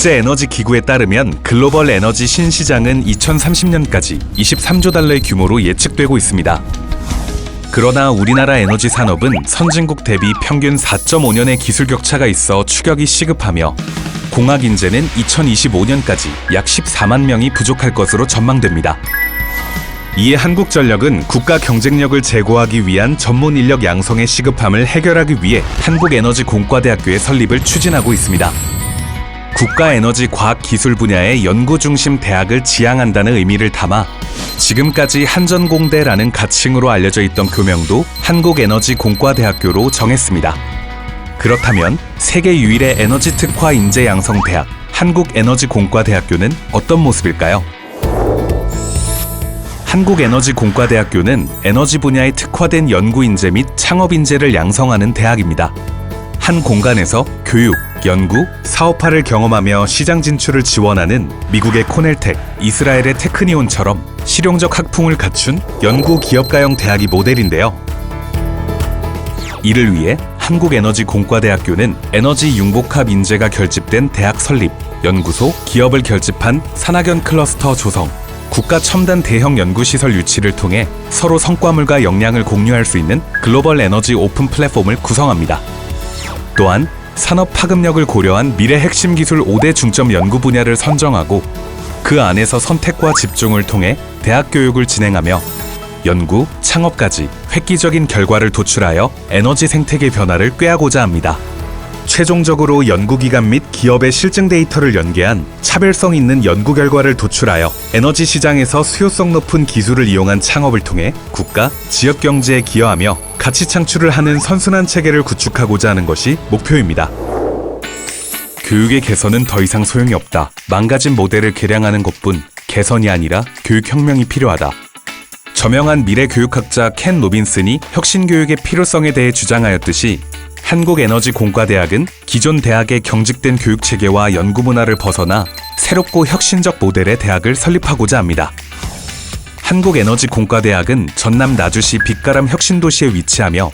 국제 에너지 기구에 따르면 글로벌 에너지 신시장은 2030년까지 23조 달러의 규모로 예측되고 있습니다. 그러나 우리나라 에너지 산업은 선진국 대비 평균 4.5년의 기술 격차가 있어 추격이 시급하며 공학 인재는 2025년까지 약 14만 명이 부족할 것으로 전망됩니다. 이에 한국전력은 국가 경쟁력을 제고하기 위한 전문 인력 양성의 시급함을 해결하기 위해 한국에너지공과대학교의 설립을 추진하고 있습니다. 국가에너지 과학기술 분야의 연구 중심 대학을 지향한다는 의미를 담아 지금까지 한전공대라는 가칭으로 알려져 있던 교명도 한국에너지공과대학교로 정했습니다. 그렇다면 세계 유일의 에너지 특화 인재 양성 대학 한국에너지공과대학교는 어떤 모습일까요? 한국에너지공과대학교는 에너지 분야에 특화된 연구 인재 및 창업 인재를 양성하는 대학입니다. 한 공간에서 교육, 연구, 사업화를 경험하며 시장 진출을 지원하는 미국의 코넬텍, 이스라엘의 테크니온처럼 실용적 학풍을 갖춘 연구 기업가형 대학이 모델인데요. 이를 위해 한국에너지공과대학교는 에너지 융복합 인재가 결집된 대학 설립, 연구소, 기업을 결집한 산학연 클러스터 조성, 국가 첨단 대형 연구시설 유치를 통해 서로 성과물과 역량을 공유할 수 있는 글로벌 에너지 오픈 플랫폼을 구성합니다. 또한 산업 파급력을 고려한 미래 핵심 기술 5대 중점 연구 분야를 선정하고 그 안에서 선택과 집중을 통해 대학 교육을 진행하며 연구, 창업까지 획기적인 결과를 도출하여 에너지 생태계 변화를 꾀하고자 합니다. 최종적으로 연구기관 및 기업의 실증 데이터를 연계한 차별성 있는 연구 결과를 도출하여 에너지 시장에서 수요성 높은 기술을 이용한 창업을 통해 국가, 지역 경제에 기여하며 가치 창출을 하는 선순환 체계를 구축하고자 하는 것이 목표입니다. 교육의 개선은 더 이상 소용이 없다. 망가진 모델을 개량하는 것뿐 개선이 아니라 교육혁명이 필요하다. 저명한 미래 교육학자 켄 로빈슨이 혁신 교육의 필요성에 대해 주장하였듯이 한국에너지공과대학은 기존 대학의 경직된 교육 체계와 연구 문화를 벗어나 새롭고 혁신적 모델의 대학을 설립하고자 합니다. 한국에너지공과대학은 전남 나주시 빛가람 혁신도시에 위치하며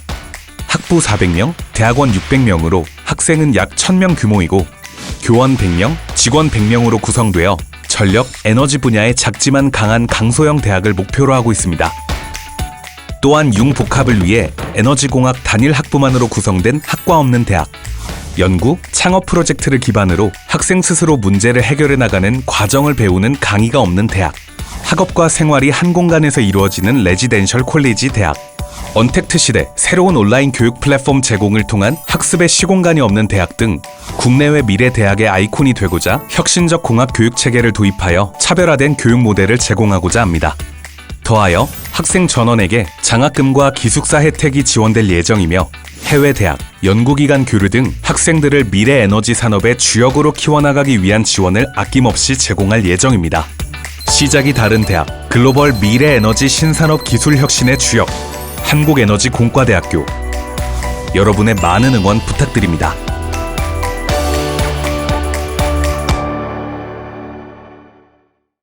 학부 400명, 대학원 600명으로 학생은 약 1000명 규모이고 교원 100명, 직원 100명으로 구성되어 전력, 에너지 분야의 작지만 강한 강소형 대학을 목표로 하고 있습니다. 또한 융복합을 위해 에너지공학 단일 학부만으로 구성된 학과 없는 대학, 연구, 창업 프로젝트를 기반으로 학생 스스로 문제를 해결해 나가는 과정을 배우는 강의가 없는 대학, 학업과 생활이 한 공간에서 이루어지는 레지덴셜 콜리지 대학, 언택트 시대 새로운 온라인 교육 플랫폼 제공을 통한 학습의 시공간이 없는 대학 등 국내외 미래 대학의 아이콘이 되고자 혁신적 공학 교육 체계를 도입하여 차별화된 교육 모델을 제공하고자 합니다. 더하여 학생 전원에게 장학금과 기숙사 혜택이 지원될 예정이며 해외 대학, 연구기관 교류 등 학생들을 미래 에너지 산업의 주역으로 키워나가기 위한 지원을 아낌없이 제공할 예정입니다. 시작이 다른 대학, 글로벌 미래 에너지 신산업 기술 혁신의 주역, 한국에너지 공과대학교. 여러분의 많은 응원 부탁드립니다.